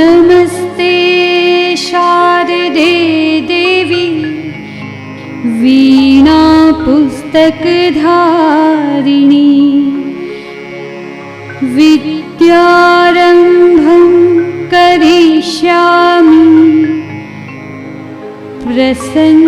नमस्ते शारदे देवी। वीणापुस्तकधारिणी। विद्यारम्भं करिष्यामि। प्रसन्ना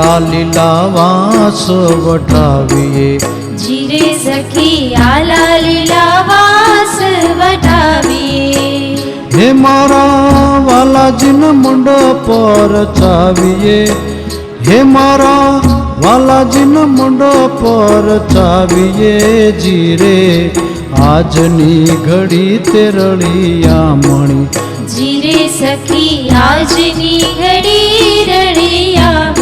લાલા લીલા વાસ વટાવીએ જીરે સખી આલા લીલા વાસ વટાવીએ હે મારા વાલાજીના મુંડ પર ચાવીએ હે મારા વાલાજીના મુંડ પર ચાવીએ જીરે આજની ઘડી તે રળિયામણી જીરે સખી આજની ઘડી રળિયામણી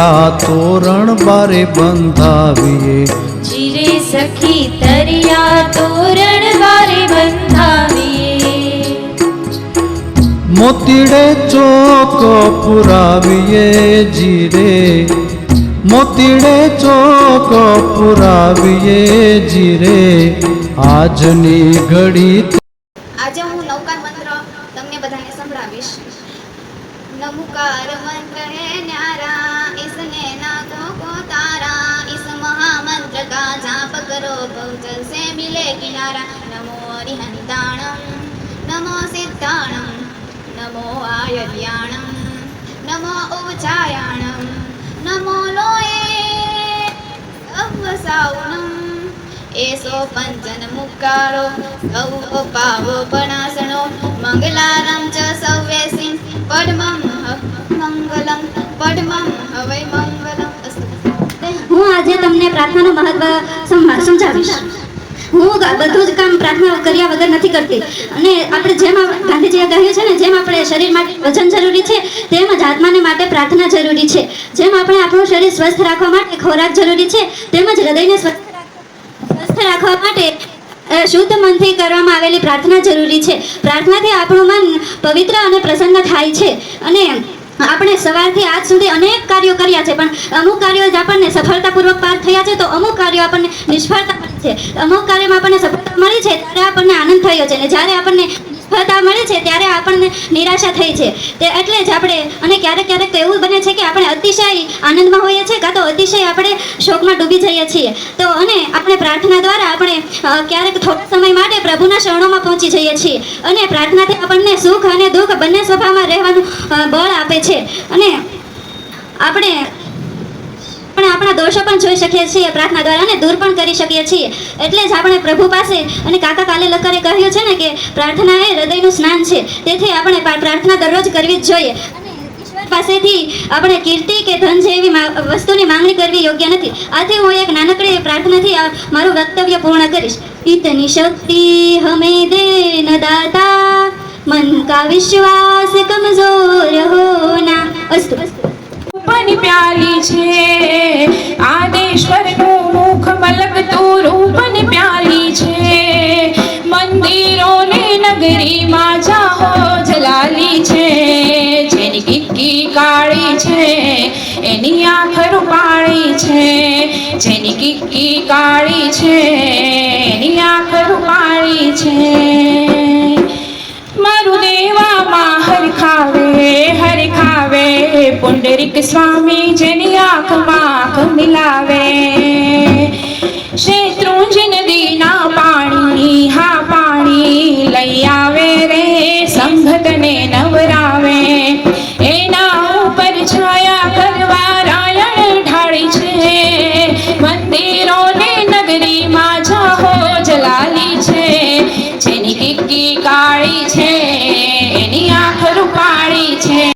દરિયા તોરણ બારે બંધાવીએ. જીરે સખી તરિયા તોરણ બારે બંધાવીએ. મોતીડે ચોક પુરાવીએ જીરે મોતીડે ચોક પુરાવીએ જીરે આજની ઘડી આજે હું નૌકાર મંત્ર તમને બધાને સંભળાવીશ. नमुकार मन कहे न्यारा इसने नागो को तारा इस महामंत्र का जाप करो बहुजल से मिले किनारा नमो हरिहनिदाणम नमो सिद्धाणम नमो आयव्याणम नमो उपचायाणम नमो लोए अवसाऊ એસો પંચન મુકારો સૌ પાવો પણાસણો, મંગલારમ ચ સૌવેસિં પડમમ મંગલમ પડમમ હવે મંગલમ. હું આજે તમને પ્રાર્થનાનું મહત્વ સમા- સમજાવીશ. હું બધું જ કામ પ્રાર્થના કર્યા વગર નથી કરતી. અને આપણે જેમ ગાંધીજીએ કહ્યું છે ને, જેમ આપણે શરીર માટે વજન જરૂરી છે, તેમ જ આત્માને માટે પ્રાર્થના જરૂરી છે. જેમ આપણે આપણું શરીર સ્વસ્થ રાખવા માટે ખોરાક જરૂરી છે તેમજ હૃદયને સ્વસ્થ રાખવા માટે શુદ્ધ મનથી કરવામાં આવેલી પ્રાર્થના જરૂરી છે. પ્રાર્થનાથી આપણું મન પવિત્ર અને પ્રસન્ન થાય છે. અને આપણે સવારથી આજ સુધી અનેક કાર્યો કર્યા છે, પણ અમુક કાર્યો જ આપણને સફળતાપૂર્વક પાર થયા છે, તો અમુક કાર્યો આપણને નિષ્ફળતા મળી છે. અમુક કાર્યમાં આપણને સફળતા મળી છે, ત્યારે આપણને આનંદ થયો છે. અને જ્યારે આપણને નિષ્ફળતા મળે છે ત્યારે આપણને નિરાશા થઈ છે. તે એટલે જ આપણે અને ક્યારેક ક્યારેક તો એવું બને છે કે આપણે અતિશય આનંદમાં હોઈએ છીએ કાં તો અતિશય આપણે શોકમાં ડૂબી જઈએ છીએ. તો અને આપણે પ્રાર્થના દ્વારા આપણે ક્યારેક થોડા સમય માટે પ્રભુના શરણોમાં પહોંચી જઈએ છીએ. અને પ્રાર્થનાથી આપણને સુખ અને દુઃખ બંને સ્વભાવમાં રહેવાનું બળ આપે છે. અને આપણે આપણે આપણા દોષો પણ જોઈ શકીએ છીએ, પ્રાર્થના દ્વારા અને દૂર પણ કરી શકીએ છીએ. એટલે જ આપણે પ્રભુ પાસે અને કાકા કાલે લકરે કહ્યું છે ને કે પ્રાર્થના એ હૃદયનું સ્નાન છે. તેથી આપણે પ્રાર્થના દરરોજ કરવી જ જોઈએ. પાસેથી આપણે કીર્તિ કે ધન જેવી વસ્તુની માંગણી કરવી યોગ્ય નથી. આથી હું એક નાનકડી પ્રાર્થનાથી મારું વક્તવ્ય પૂર્ણ કરીશ. ઇતની શક્તિ હમે દેન દાતા, મન કા વિશ્વાસ કમજોર હોના અસ્તુ પ્યારી છે આદેશ્વરનું મુખ મલકતું રૂપની પ્યાલી છે. મંદિરોને નગરીમાં જાહો જલાલી છે. જેની કિક્કી કાળી છે, એની આંખ રૂપાળી છે. જેની કિક્કી કાળી છે, એની આંખ રૂપાળી છે. સ્વામી જેની આંખમાં આંખ મિલાવે. શેત્રુંજ નદીના